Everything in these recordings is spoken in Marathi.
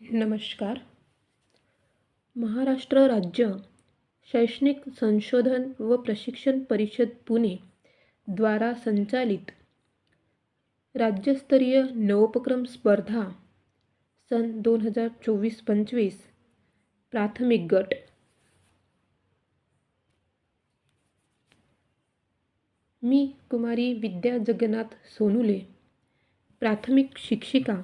नमस्कार. महाराष्ट्र राज्य शैक्षणिक संशोधन व प्रशिक्षण परिषद पुणे द्वारा संचालित राज्यस्तरीय नवोपक्रम स्पर्धा सन दोन हजार चोवीस पंचवीस प्राथमिक गट. मी कुमारी विद्या जगन्नाथ सोनुले प्राथमिक शिक्षिका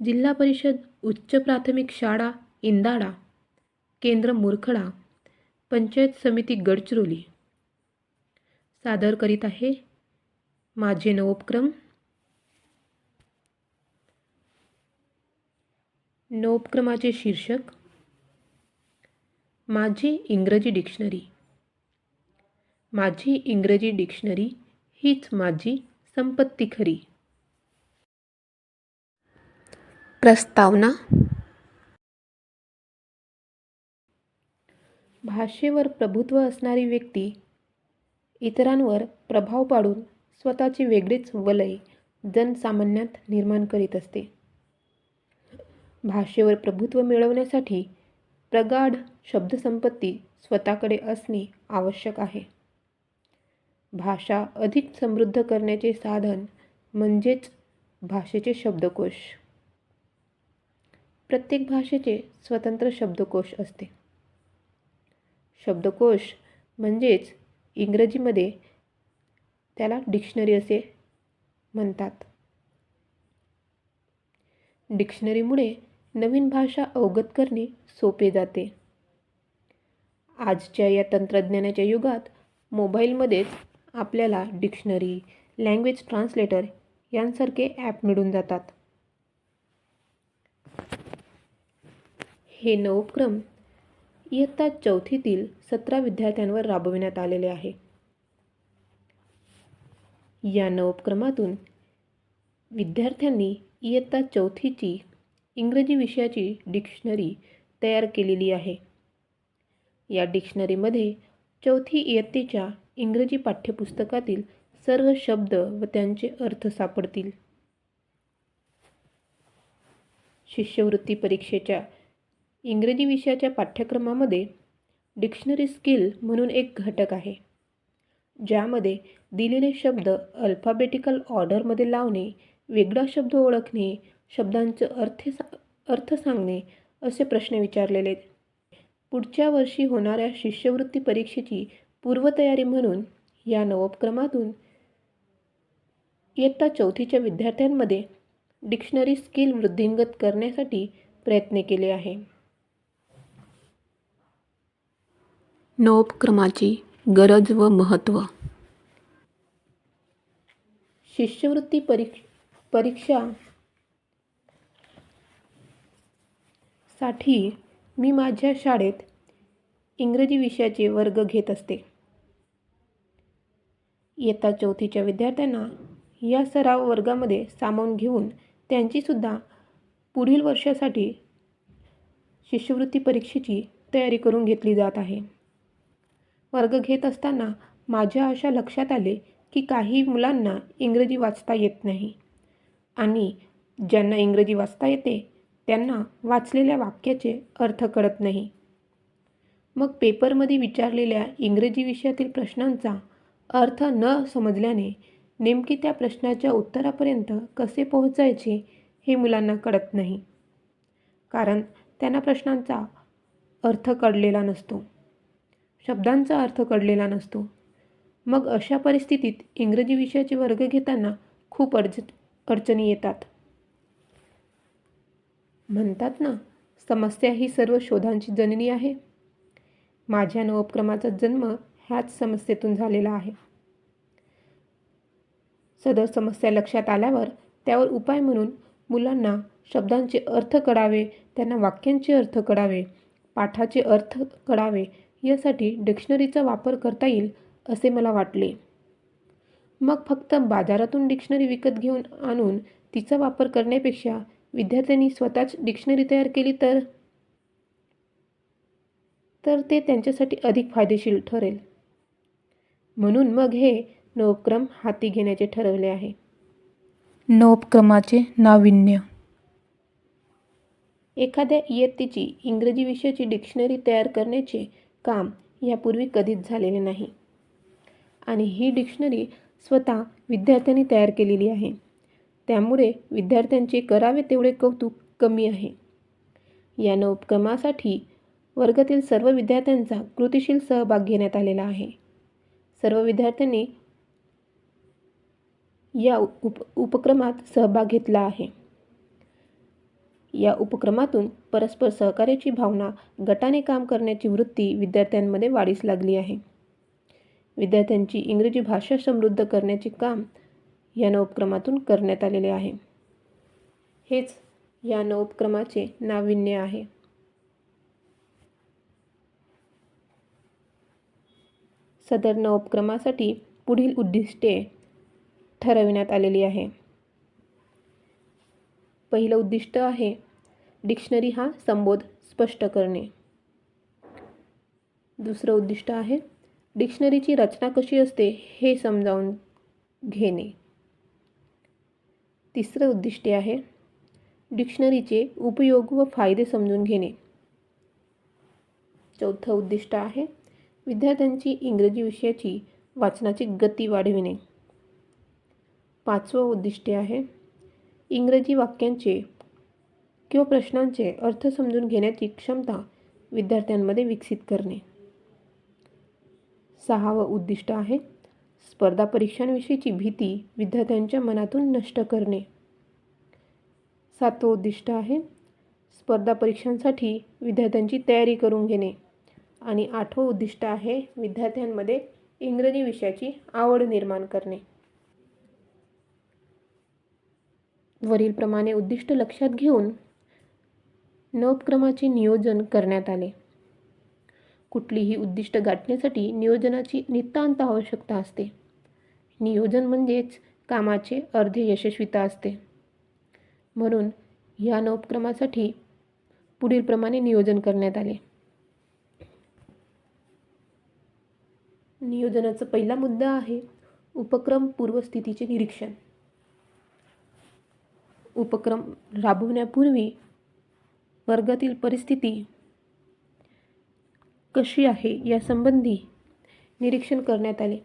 जिल्हा परिषद उच्च प्राथमिक शाळा इंदाडा केंद्र मुरखडा पंचायत समिती गडचिरोली. सादर करीत आहे माझे नवोपक्रम. नवोपक्रमाचे शीर्षक माझी इंग्रजी डिक्शनरी. माझी इंग्रजी डिक्शनरी हीच माझी संपत्ती खरी. प्रस्तावना? भाषेवर प्रभुत्व असणारी व्यक्ती इतरांवर प्रभाव पाडून स्वतःची वेगळीच वलय जनसामान्यात निर्माण करीत असते. भाषेवर प्रभुत्व मिळवण्यासाठी प्रगाढ शब्दसंपत्ती स्वतःकडे असणे आवश्यक आहे. भाषा अधिक समृद्ध करण्याचे साधन म्हणजेच भाषेचे शब्दकोश. प्रत्येक भाषेचे स्वतंत्र शब्दकोश असते. शब्दकोश म्हणजेच इंग्रजीमध्ये त्याला डिक्शनरी असे म्हणतात. डिक्शनरीमुळे नवीन भाषा अवगत करणे सोपे जाते. आजच्या या तंत्रज्ञानाच्या युगात मोबाईलमध्येच आपल्याला डिक्शनरी लँग्वेज ट्रान्सलेटर यांसारखे ॲप मिळून जातात. हे नवोपक्रम इयत्ता चौथीतील सतरा विद्यार्थ्यांवर राबविण्यात आलेले आहे. या नवोपक्रमातून विद्यार्थ्यांनी इयत्ता चौथीची इंग्रजी विषयाची डिक्शनरी तयार केलेली आहे. या डिक्शनरीमध्ये चौथी इयत्तेच्या इंग्रजी पाठ्यपुस्तकातील सर्व शब्द व त्यांचे अर्थ सापडतील. शिष्यवृत्ती परीक्षेच्या इंग्रजी विषयाच्या पाठ्यक्रमामध्ये डिक्शनरी स्किल म्हणून एक घटक आहे ज्यामध्ये दिलेले शब्द अल्फाबेटिकल ऑर्डरमध्ये लावणे वेगळा शब्द ओळखणे शब्दांचे अर्थ सा अर्थ सांगणे असे प्रश्न विचारलेले पुढच्या वर्षी होणाऱ्या शिष्यवृत्ती परीक्षेची पूर्वतयारी म्हणून या नवोपक्रमातून इयत्ता चौथीच्या विद्यार्थ्यांमध्ये डिक्शनरी स्किल वृद्धिंगत करण्यासाठी प्रयत्न केले आहे. नवोपक्रमाची गरज व महत्त्व शिष्यवृत्ती परीक्ष परीक्षा साठी मी माझ्या शाळेत इंग्रजी विषयाचे वर्ग घेत असते. इयत्ता चौथीच्या विद्यार्थ्यांना या सराव वर्गामध्ये सामावून घेऊन त्यांचीसुद्धा पुढील वर्षासाठी शिष्यवृत्ती परीक्षेची तयारी करून घेतली जात आहे. वर्ग घेत असताना माझ्या अशा लक्षात आले की काही मुलांना इंग्रजी वाचता येत नाही. आणि ज्यांना इंग्रजी वाचता येते त्यांना वाचलेल्या वाक्याचे अर्थ कळत नाही. मग पेपरमध्ये विचारलेल्या इंग्रजी विषयातील प्रश्नांचा अर्थ न समजल्याने नेमकी त्या प्रश्नाच्या उत्तरापर्यंत कसे पोहोचायचे हे मुलांना कळत नाही. कारण त्यांना प्रश्नांचा अर्थ कळलेला नसतो. शब्दांचा अर्थ कळलेला नसतो. मग अशा परिस्थितीत इंग्रजी विषयाचे वर्ग घेताना खूप अडच अडचणी येतात. म्हणतात ना समस्या ही सर्व शोधांची जननी आहे. माझ्या नवोपक्रमाचा जन्म ह्याच समस्येतून झालेला आहे. सदर समस्या लक्षात आल्यावर त्यावर उपाय म्हणून मुलांना शब्दांचे अर्थ कळावे त्यांना वाक्यांचे अर्थ कळावे पाठाचे अर्थ कळावे यासाठी डिक्शनरीचा वापर करता येईल असे मला वाटले. मग फक्त बाजारातून डिक्शनरी विकत घेऊन आणून तिचा वापर करण्यापेक्षा विद्यार्थ्यांनी स्वतःच डिक्शनरी तयार केली तर? तर ते त्यांच्यासाठी अधिक फायदेशीर ठरेल. म्हणून मग हे नवोपक्रम हाती घेण्याचे ठरवले आहे. नवोपक्रमाचे नाविन्य. एखाद्या इयत्तेची इंग्रजी विषयाची डिक्शनरी तयार करण्याचे काम यापूर्वी कधीच झालेले नाही. आणि ही डिक्शनरी स्वतः विद्यार्थ्यांनी तयार केलेली आहे. त्यामुळे विद्यार्थ्यांचे करावे तेवढे कौतुक कमी आहे. या नवोपक्रमासाठी वर्गातील सर्व विद्यार्थ्यांचा कृतिशील सहभाग घेण्यात आलेला आहे. सर्व विद्यार्थ्यांनी या उप उपक्रमात सहभाग घेतला आहे. या उपक्रमातून परस्पर सहकार्याची भावना गटाने काम करण्याची वृत्ती विद्यार्थ्यांमध्ये वाढीस लागली आहे. विद्यार्थ्यांची इंग्रजी भाषा समृद्ध करण्याचे काम या नवोपक्रमातून करण्यात आलेले आहे. हेच या नवोपक्रमाचे नाविन्य आहे. सदर नवोपक्रमासाठी पुढील उद्दिष्टे ठरविण्यात आलेली आहे. पहिलं उद्दिष्ट आहे डिक्शनरी हा संबोध स्पष्ट करणे. दुसरं उद्दिष्ट आहे डिक्शनरीची रचना कशी असते हे समजावून घेणे. तिसरं उद्दिष्टे आहे डिक्शनरीचे उपयोग व फायदे समजून घेणे. चौथं उद्दिष्ट आहे विद्यार्थ्यांची इंग्रजी विषयाची वाचनाची गती वाढविणे. पाचवं उद्दिष्टे आहे इंग्रजी वाक्यांचे किंवा प्रश्नांचे अर्थ समजून घेण्याची क्षमता विद्यार्थ्यांमध्ये विकसित करणे. सहावं उद्दिष्ट आहे स्पर्धा परीक्षांविषयीची भीती विद्यार्थ्यांच्या मनातून नष्ट करणे. सातवं उद्दिष्ट आहे स्पर्धा परीक्षांसाठी विद्यार्थ्यांची तयारी करून घेणे. आणि आठवं उद्दिष्ट आहे विद्यार्थ्यांमध्ये इंग्रजी विषयाची आवड निर्माण करणे. वरीलप्रमाणे उद्दिष्ट लक्षात घेऊन नवक्रमाचे नियोजन करण्यात आले. कुठलीही उद्दिष्ट गाठण्यासाठी नियोजनाची नितांत आवश्यकता असते. नियोजन म्हणजेच कामाचे अर्धे यशस्विता असते. म्हणून या नवोपक्रमासाठी पुढीलप्रमाणे नियोजन करण्यात आले. नियोजनाचा पहिला मुद्दा आहे उपक्रम पूर्वस्थितीचे निरीक्षण. उपक्रम राबवण्यापूर्वी वर्गातील परिस्थिती कशी आहे यासंबंधी निरीक्षण करण्यात आले.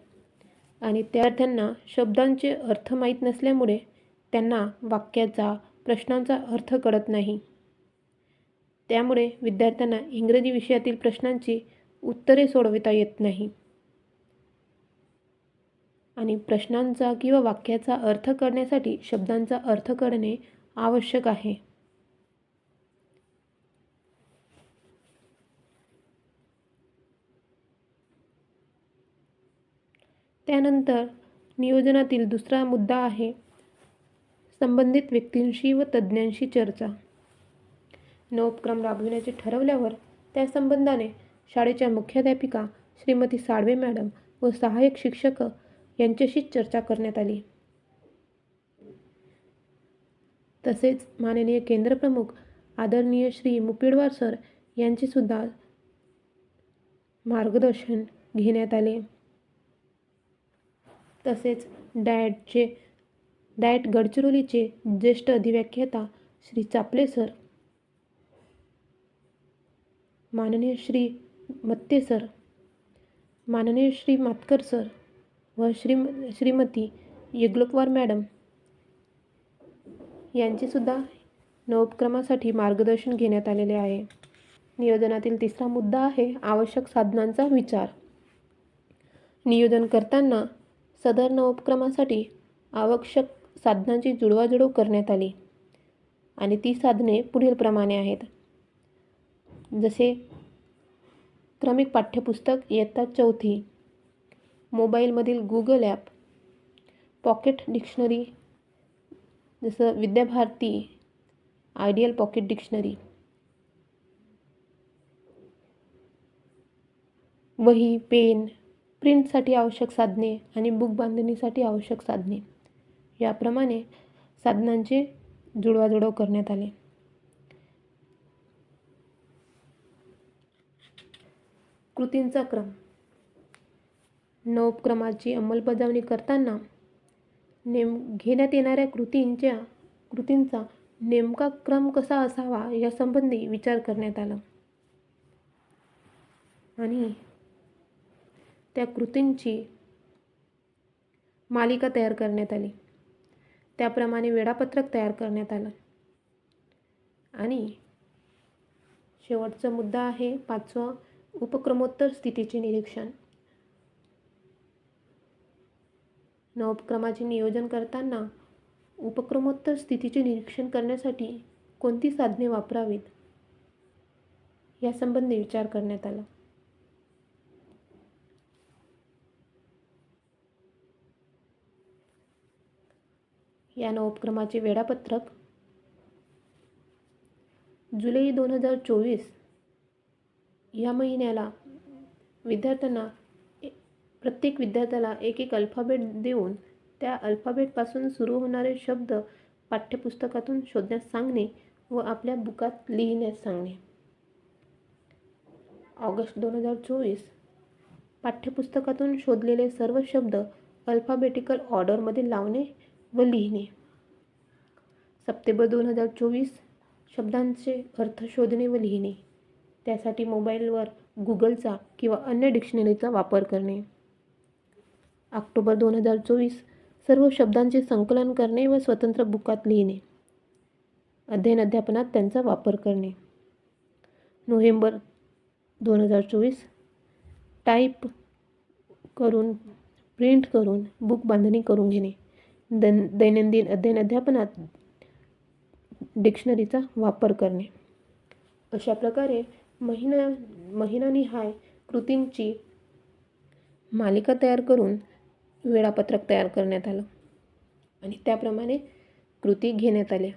आणि विद्यार्थ्यांना शब्दांचे अर्थ माहीत नसल्यामुळे त्यांना वाक्याचा प्रश्नांचा अर्थ कळत नाही. त्यामुळे विद्यार्थ्यांना इंग्रजी विषयातील प्रश्नांची उत्तरे सोडविता येत नाही. आणि प्रश्नांचा किंवा वाक्याचा अर्थ करण्यासाठी शब्दांचा अर्थ करणे आवश्यक आहे. त्यानंतर नियोजनातील दुसरा मुद्दा आहे संबंधित व्यक्तींशी व तज्ज्ञांशी चर्चा. नवोपक्रम राबविण्याचे ठरवल्यावर त्या संबंधाने शाळेच्या मुख्याध्यापिका श्रीमती साळवे मॅडम व सहाय्यक शिक्षक यांच्याशी चर्चा करण्यात आली. तसेच माननीय केंद्रप्रमुख आदरणीय श्री मुपिडवार सर यांचे सुद्धा मार्गदर्शन घेण्यात आले. तसेच डाएटचे डाएट गडचिरोलीचे ज्येष्ठ अधिव्याख्याता श्री चापले सर माननीय श्री मत्ते सर माननीय श्री मातकर सर व श्रीम श्रीमती येगलोकवार मॅडम यांचेसुद्धा नवोपक्रमासाठी मार्गदर्शन घेण्यात आलेले आहे. नियोजनातील तिसरा मुद्दा आहे आवश्यक साधनांचा विचार. नियोजन करताना सदर नवोपक्रमासाठी आवश्यक साधनांची जुळवाजुळव करण्यात आली आणि ती साधने पुढीलप्रमाणे आहेत. जसे क्रमिक पाठ्यपुस्तक इयत्ता चौथी मोबाईलमधील गुगल ॲप पॉकेट डिक्शनरी जसं विद्याभारती आयडियल पॉकेट डिक्शनरी वही पेन प्रिंटसाठी आवश्यक साधने आणि बुक बांधणीसाठी आवश्यक साधने. याप्रमाणे साधनांचे जुळवाजुळव करण्यात आले. कृतींचा क्रम. नवोपक्रमाची अंमलबजावणी करताना नेम घेण्यात येणाऱ्या कृतींच्या कृतींचा नेमका क्रम कसा असावा यासंबंधी विचार करण्यात आला. आणि त्या कृतींची मालिका तयार करण्यात आली. त्याप्रमाणे वेळापत्रक तयार करण्यात आलं. आणि शेवटचा मुद्दा आहे पाचवा उपक्रमोत्तर स्थितीचे निरीक्षण. नवोपक्रमाचे नियोजन करताना उपक्रमोत्तर स्थितीचे निरीक्षण करण्यासाठी कोणती साधने वापरावीत? यासंबंधी विचार करण्यात आला. या नवोपक्रमाचे वेळापत्रक जुलै दोन हजार चोवीस या महिन्याला विद्यार्थ्यांना प्रत्येक विद्यार्थ्याला एक एक अल्फाबेट देऊन त्या अल्फाबेटपासून सुरू होणारे शब्द पाठ्यपुस्तकातून शोधण्यास सांगणे व आपल्या बुकात लिहिण्यास सांगणे. ऑगस्ट दोन हजार चोवीस. पाठ्यपुस्तकातून शोधलेले सर्व शब्द अल्फाबेटिकल ऑर्डरमध्ये लावणे व लिहिणे. सप्टेंबर दोन हजार चोवीस. शब्दांचे अर्थ शोधणे व लिहिणे. त्यासाठी मोबाईलवर गुगलचा किंवा अन्य डिक्शनरीचा वापर करणे. ऑक्टोबर दोन हजार चोवीस सर्व शब्दांचे संकलन करणे व स्वतंत्र बुकात लिहिणे. अध्ययन अध्यापनात त्यांचा वापर करणे. नोव्हेंबर दोन हजार चोवीस. टाईप करून प्रिंट करून बुक बांधणी करून घेणे. दैन दैनंदिन अध्ययन अध्यापनात डिक्शनरीचा वापर करणे. अशा प्रकारे महिना महिनानिहाय कृतींची मालिका तयार करून वेळापत्रक तयार करण्यात आलं. आणि त्याप्रमाणे कृती घेण्यात आल्या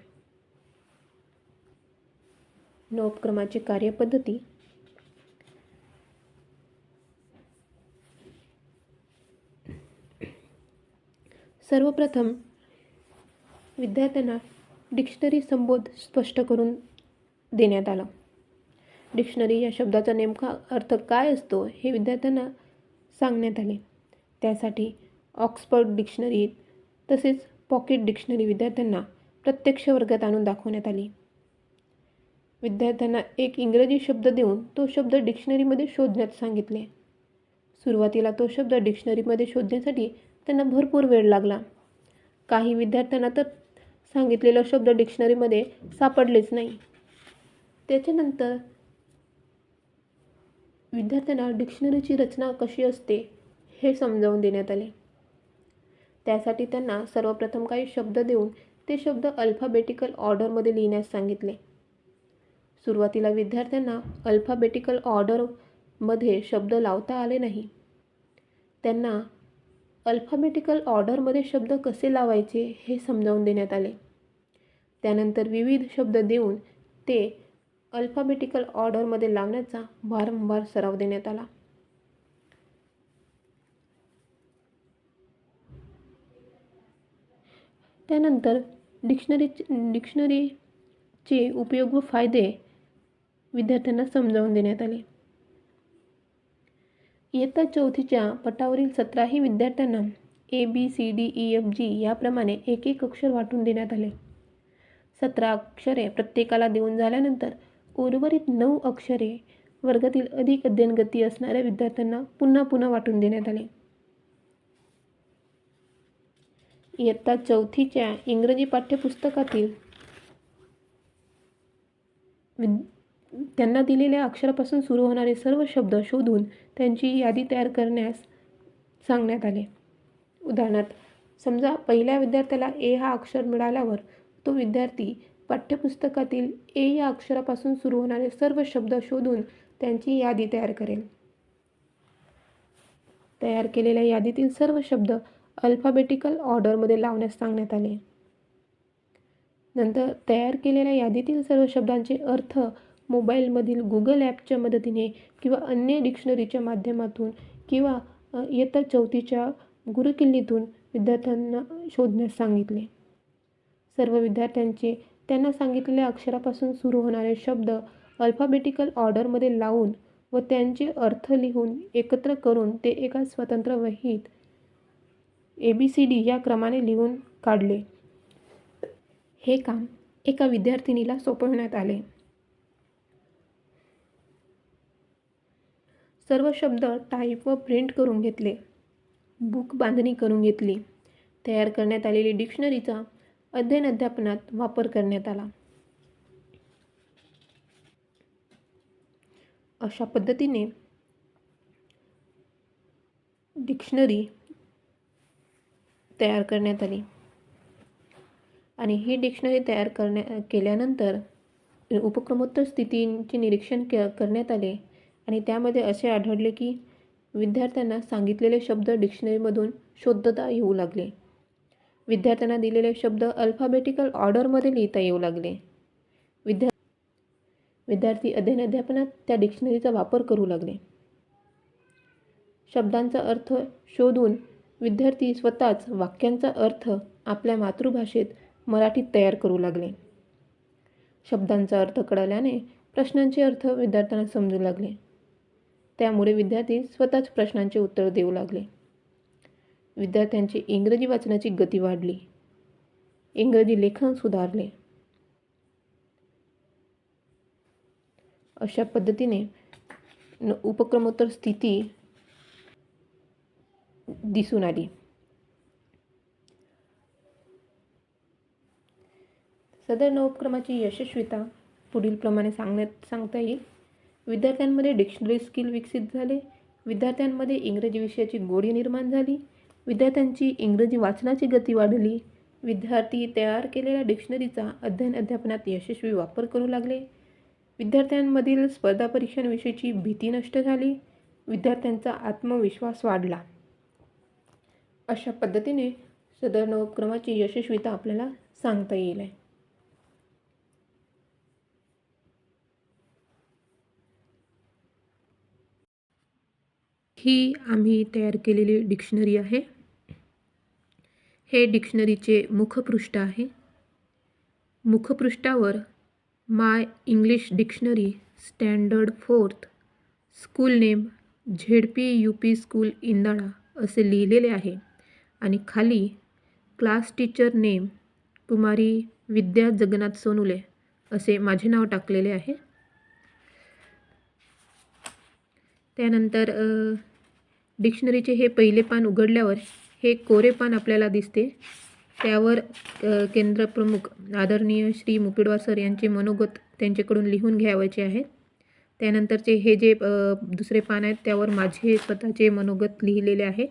नवोपक्रमाची कार्यपद्धती. सर्वप्रथम विद्यार्थ्यांना डिक्शनरी संबोध स्पष्ट करून देण्यात आला. डिक्शनरी या शब्दाचा नेमका अर्थ काय असतो हे विद्यार्थ्यांना सांगण्यात आले. त्यासाठी ऑक्सफर्ड डिक्शनरी तसेच पॉकेट डिक्शनरी विद्यार्थ्यांना प्रत्यक्ष वर्गात आणून दाखवण्यात आली. विद्यार्थ्यांना एक इंग्रजी शब्द देऊन तो शब्द डिक्शनरीमध्ये शोधण्यात सांगितले. सुरुवातीला तो शब्द डिक्शनरीमध्ये शोधण्यासाठी त्यांना भरपूर वेळ लागला. काही विद्यार्थ्यांना तर सांगितलेला शब्द डिक्शनरीमध्ये सापडलेच नाही. त्याच्यानंतर विद्यार्थ्यांना डिक्शनरीची रचना कशी असते हे समजावून देण्यात आले. त्यासाठी त्यांना सर्वप्रथम काही शब्द देऊन ते शब्द अल्फाबेटिकल ऑर्डरमध्ये लिहिण्यास सांगितले. सुरुवातीला विद्यार्थ्यांना अल्फाबेटिकल ऑर्डरमध्ये शब्द लावता आले नाही. त्यांना अल्फाबेटिकल ऑर्डरमध्ये शब्द कसे लावायचे हे समजावून देण्यात आले. त्यानंतर विविध शब्द देऊन ते अल्फाबेटिकल ऑर्डरमध्ये लावण्याचा वारंवार सराव देण्यात आला. त्यानंतर डिक्शनरी डिक्शनरीचे उपयोग व फायदे विद्यार्थ्यांना समजावून देण्यात आले. इयत्ता चौथीच्या पटावरील सतराही विद्यार्थ्यांना A B C D E F G याप्रमाणे एक एक अक्षर वाटून देण्यात आले. सतरा अक्षरे प्रत्येकाला देऊन झाल्यानंतर उर्वरित नऊ अक्षरे वर्गातील अधिक अध्ययनगती असणाऱ्या विद्यार्थ्यांना पुन्हा पुन्हा वाटून देण्यात आले. इयत्ता चौथीच्या इंग्रजी पाठ्यपुस्तकातील विद त्यांना दिलेल्या अक्षरापासून सुरू होणारे सर्व शब्द शोधून त्यांची यादी तयार करण्यास सांगण्यात आले. उदाहरणार्थ समजा पहिल्या विद्यार्थ्याला ए हा अक्षर मिळाल्यावर तो विद्यार्थी पाठ्यपुस्तकातील ए या अक्षरापासून सुरू होणारे सर्व शब्द शोधून त्यांची यादी तयार करेल. तयार केलेल्या यादीतील सर्व शब्द अल्फाबेटिकल ऑर्डरमध्ये लावण्यास सांगण्यात आले. नंतर तयार केलेल्या यादीतील सर्व शब्दांचे अर्थ मोबाईलमधील गुगल ॲपच्या मदतीने किंवा अन्य डिक्शनरीच्या माध्यमातून किंवा इयत्ता चौथीच्या गुरुकिल्लीतून विद्यार्थ्यांना शोधण्यास सांगितले. सर्व विद्यार्थ्यांचे त्यांना सांगितलेल्या अक्षरापासून सुरू होणारे शब्द अल्फाबेटिकल ऑर्डरमध्ये लावून व त्यांचे अर्थ लिहून एकत्र करून ते एका स्वतंत्र वहीत ए बी सी डी या क्रमाने लिहून काढले. हे काम एका विद्यार्थिनीला सोपवण्यात आले. सर्व शब्द टाईप व प्रिंट करून घेतले. बुक बांधणी करून घेतली. तयार करण्यात आलेली डिक्शनरीचा अध्ययन अध्यापनात वापर करण्यात आला. अशा पद्धतीने डिक्शनरी तयार करण्यात आली. आणि ही डिक्शनरी तयार करण्या केल्यानंतर उपक्रमोत्तर स्थितींचे निरीक्षण के करण्यात आले. आणि त्यामध्ये असे आढळले की विद्यार्थ्यांना सांगितलेले शब्द डिक्शनरीमधून शोधता येऊ लागले. विद्यार्थ्यांना दिलेले शब्द अल्फाबेटिकल ऑर्डरमध्ये लिहिता येऊ लागले. विद्या विद्यार्थी अध्ययन अध्यापनात त्या डिक्शनरीचा वापर करू लागले. शब्दांचा अर्थ शोधून विद्यार्थी स्वतःच वाक्यांचा अर्थ आपल्या मातृभाषेत मराठीत तयार करू लागले. शब्दांचा अर्थ कळाल्याने प्रश्नांचे अर्थ विद्यार्थ्यांना समजू लागले. त्यामुळे विद्यार्थी स्वतःच प्रश्नांचे उत्तर देऊ लागले. विद्यार्थ्यांची इंग्रजी वाचनाची गती वाढली. इंग्रजी लेखन सुधारले. अशा पद्धतीने उपक्रमोत्तर स्थिती दिसून आली. सदर नवोपक्रमाची यशस्वीता पुढीलप्रमाणे सांगण्यात सांगता येईल. विद्यार्थ्यांमध्ये डिक्शनरी स्किल विकसित झाले. विद्यार्थ्यांमध्ये इंग्रजी विषयाची गोडी निर्माण झाली. विद्यार्थ्यांची इंग्रजी वाचनाची गती वाढली. विद्यार्थी तयार केलेल्या डिक्शनरीचा अध्ययन अध्यापनात यशस्वी वापर करू लागले. विद्यार्थ्यांमधील स्पर्धा परीक्षांविषयीची भीती नष्ट झाली. विद्यार्थ्यांचा आत्मविश्वास वाढला. अशा पद्धतीने सदर नवोपक्रमाची यशस्वीता आपल्याला सांगता येईल आहे. ही आम्ही तयार केलेली डिक्शनरी आहे. हे डिक्शनरीचे मुखपृष्ठ आहे. मुखपृष्ठावर my English dictionary standard fourth school name Z P U P school Indala असे लिहिलेले आहे. आणि खाली class teacher name Kumari Vidya Jagannath Sonule असे माझे नाव टाकलेले आहे. त्यानंतर डिक्शनरीचे हे पहिले पान उघडल्यावर हे कोरे पान आपल्याला दिसते. त्यावर केंद्रप्रमुख आदरणीय श्री मुकिडवार सर यांचे मनोगत त्यांच्याकडून लिहून घ्यावायचे आहेत त्यानंतरचे हे जे दुसरे पान आहेत त्यावर माझे स्वतःचे मनोगत लिहिलेले आहे.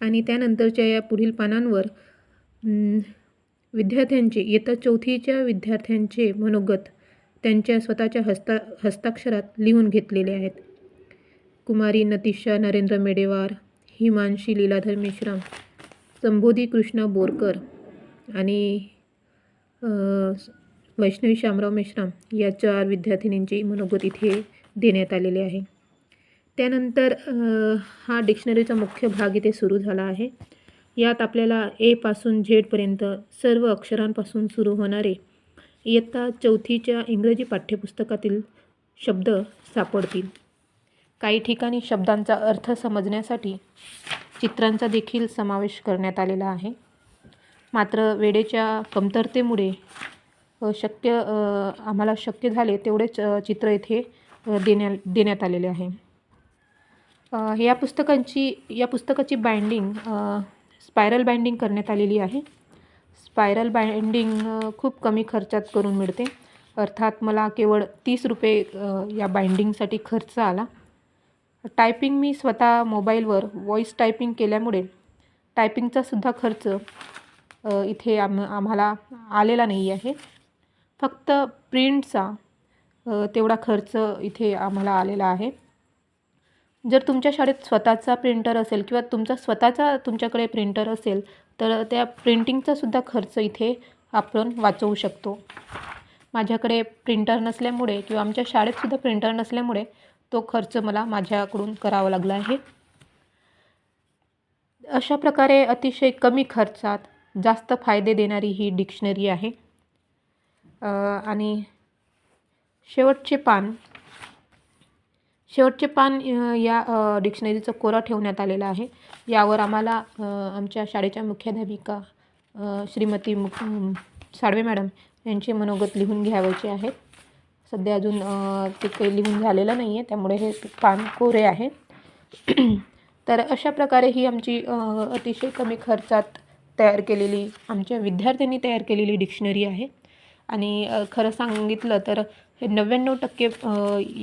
आणि त्यानंतरच्या या पुढील पानांवर विद्यार्थ्यांचे इयत्ता चौथीच्या विद्यार्थ्यांचे मनोगत त्यांच्या स्वतःच्या हस्ता हस्ताक्षरात लिहून घेतलेले आहेत. कुमारी नतिशा नरेंद्र मेडेवार हिमांशी लीलाधर मेश्राम संबोधी कृष्णा बोरकर आणि वैष्णवी शामराव मेश्राम या चार विद्यार्थिनींचे मनोगत इथे देण्यात आलेले आहे. त्यानंतर हा डिक्शनरीचा मुख्य भाग इथे सुरू झाला आहे. यात आपल्याला एपासून झेडपर्यंत सर्व अक्षरांपासून सुरू होणारे इयत्ता चौथीच्या इंग्रजी पाठ्यपुस्तकातील शब्द सापडतील. काही ठिकाणी शब्दांचा अर्थ समजण्यासाठी चित्रांचा देखील समावेश करण्यात आलेला आहे. मात्र वेळेच्या कमतरतेमुळे शक्य आम्हाला शक्य झाले तेवढेच चित्र इथे देण्या देण्यात आलेले आहे. या पुस्तकांची या पुस्तकाची बाइंडिंग स्पायरल बाइंडिंग करण्यात आलेली आहे. स्पायरल बाइंडिंग खूप कमी खर्चात करून मिळते. अर्थात मला केवळ तीस रुपये या बाइंडिंगसाठी खर्च आला. टायपिंग मी स्वतः मोबाईलवर व्हॉईस टायपिंग केल्यामुळे टायपिंगचा सुद्धा खर्च इथे आम आम्हाला आलेला नाही आहे. फक्त प्रिंटचा तेवढा खर्च इथे आम्हाला आलेला आहे. जर तुमच्या शाळेत स्वतःचा प्रिंटर असेल किंवा तुमचा स्वतःचा तुमच्याकडे प्रिंटर असेल तर त्या प्रिंटिंगचासुद्धा खर्च इथे आपण वाचवू शकतो. माझ्याकडे प्रिंटर नसल्यामुळे किंवा आमच्या शाळेतसुद्धा प्रिंटर नसल्यामुळे तो खर्च मला माझ्याकडून करावा लागला आहे. अशा प्रकारे अतिशय कमी खर्चात जास्त फायदे देणारी ही डिक्शनरी आहे. आणि शेवटचे पान शेवटचे पान या डिक्शनरीचं कोरा ठेवण्यात आलेलं आहे. यावर आम्हाला आमच्या शाळेच्या मुख्याध्यापिका श्रीमती मुख साळवे मॅडम यांचे मनोगत लिहून घ्यावायचे आहेत. सध्या अजून ते काही लिहून झालेलं नाही आहे त्यामुळे हे पान कोरे आहे. तर अशा प्रकारे ही आमची अतिशय कमी खर्चात तयार केलेली आमच्या विद्यार्थ्यांनी तयार केलेली डिक्शनरी आहे. आणि खरं सांगितलं तर हे नव्याण्णव टक्के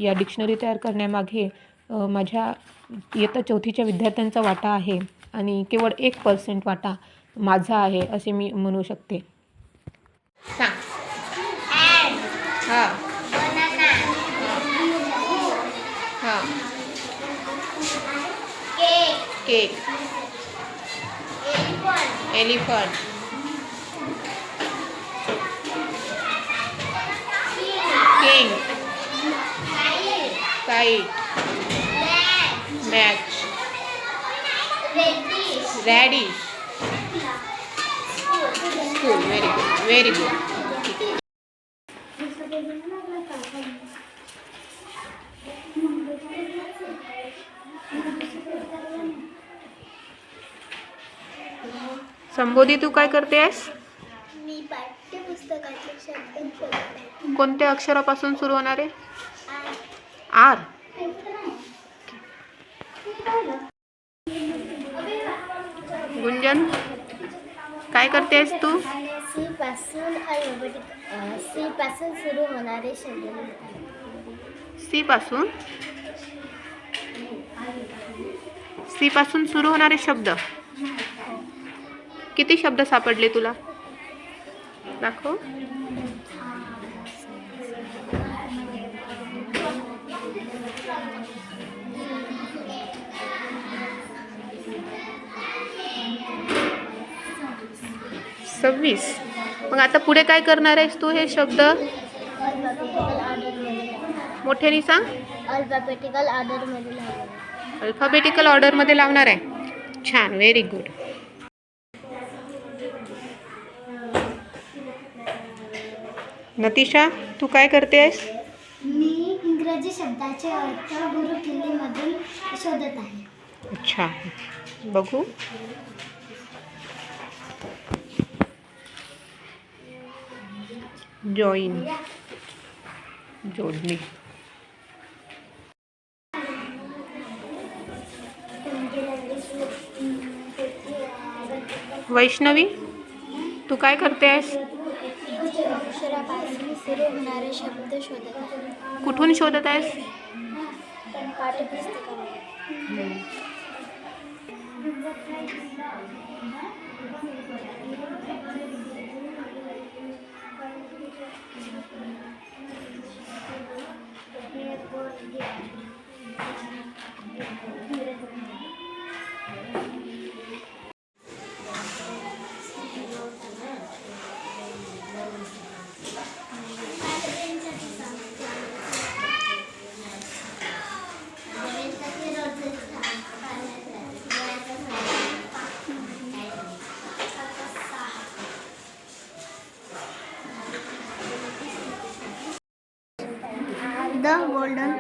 या डिक्शनरी तयार करण्यामागे माझ्या इयत्ता चौथीच्या विद्यार्थ्यांचा वाटा आहे आणि केवळ एक पर्सेंट वाटा माझा आहे असे मी म्हणू शकते. सांग. हां. हां. Cake elephant. Kite match radish school very good very good Sambodhi तू काय करतेस? शब्द शोधते कोणत्या अक्षरापासून सुरू होणार आहे? आर. गुंजन काय करतेस तू? सी पासून? सी पासून सुरू होणारे शब्द. सी पासून सी पासून सुरू होणारे शब्द किती शब्द सापडले तुला? दाखव. सव्वीस. मग आता पुढे काय करणार आहेस तू हे शब्द? मोठ्याने सांग. अल्फाबेटिकल ऑर्डरमध्ये अल्फाबेटिकल ऑर्डरमध्ये लावणार आहे. छान व्हेरी गुड नतिशा तू काय करतेस? मी इंग्रजी शब्दाचे अर्थ गुरु किल्लीमधून शोधत आहे. अच्छा. बघू. जॉईन जोडणी वैष्णवी, तू काय करतेस अक्षरापासून सुरू होणारे शब्द शोधत आहे कुठून शोधत आहेस? पाठ्यपुस्तकामध्ये Yeah.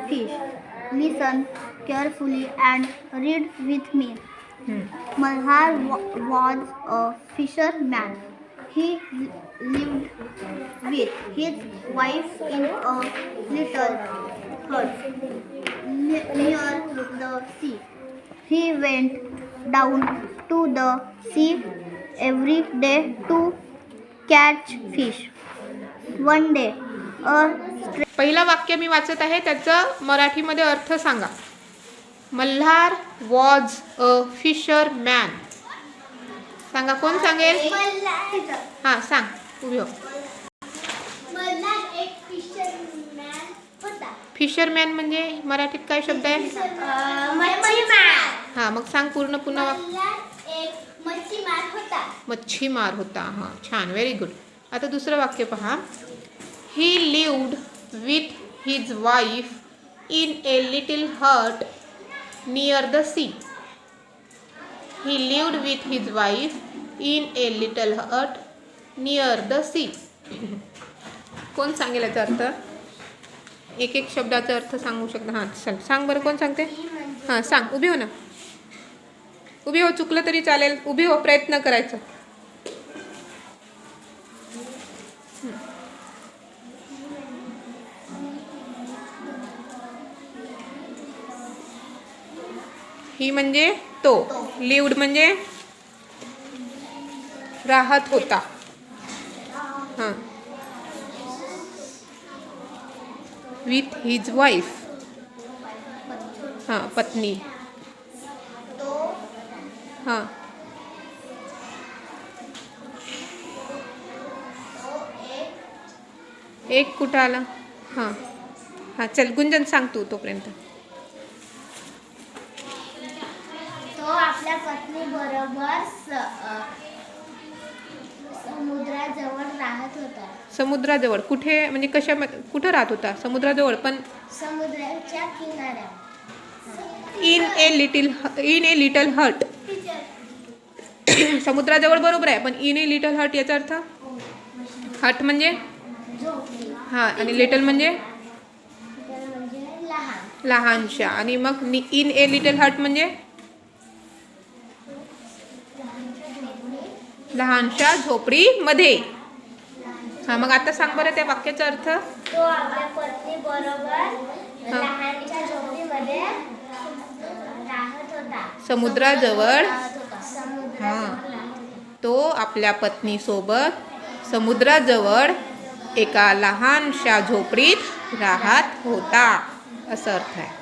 Fish. Listen carefully and read with me. Hmm. Malhar wa- was a fisherman. He li- lived with his wife in a little hut ne- near the sea. He went down to the sea every day to catch fish. One day, a पहिलं वाक्य मी वाचत आहे त्याचं मराठीमध्ये अर्थ सांगा. Malhar was a fisherman. सांगा कोण सांगेल? हां सांग उभी हो. फिशरमॅन म्हणजे मराठीत काय शब्द आहे? हां मग सांग पूर्ण पुन्हा मच्छीमार होता मच्छीमार होता. हां छान व्हेरी गुड आता दुसरं वाक्य पहा. He lived with his wife in a little hut near the sea he lived with his wife in a little hut near the sea कोण सांगेल याचा अर्थ? एक एक शब्दाचा अर्थ सांगू शकता. हां चल. सांग बरं कोण सांगते? हां सांग. उभी हो ना. उभी हो चुकलं तरी चालेल. उभी हो प्रयत्न करायचा. ही म्हणजे तो. लिव्ड म्हणजे राहत होता. हां. विथ हिज वाईफ हां पत्नी. हां. एक कुठं आला? हां. हां चल गुंजन सांग तू तोपर्यंत तो आपल्या पत्नी बरोबर समुद्राजवळ राहत होता. समुद्राजवळ. कुठे म्हणजे कशा कुठं राहत होता? समुद्राजवळ पण समुद्राच्या in a little in a little hut. समुद्राजवळ बरोबर आहे पण इन ए लिटल हट याचा अर्थ? हट म्हणजे? झोपडी हां आणि लिटल म्हणजे? तर म्हणजे लहान. लहानशा. आणि मग इन ए लिटल हट म्हणजे? लहानशा झोपडीमध्ये. हां मग आता सांग बरं त्या वाक्याचा अर्थ. तो आपल्या पत्नी बरोबर लहानच्या झोपडीमध्ये राहत होता. समुद्राजवळ. राहत होता. समुद्राजवळ हां. तो आपल्या पत्नीसोबत समुद्राजवळ एका लहानशा झोपडीत राहत होता. असं अर्थ आहे.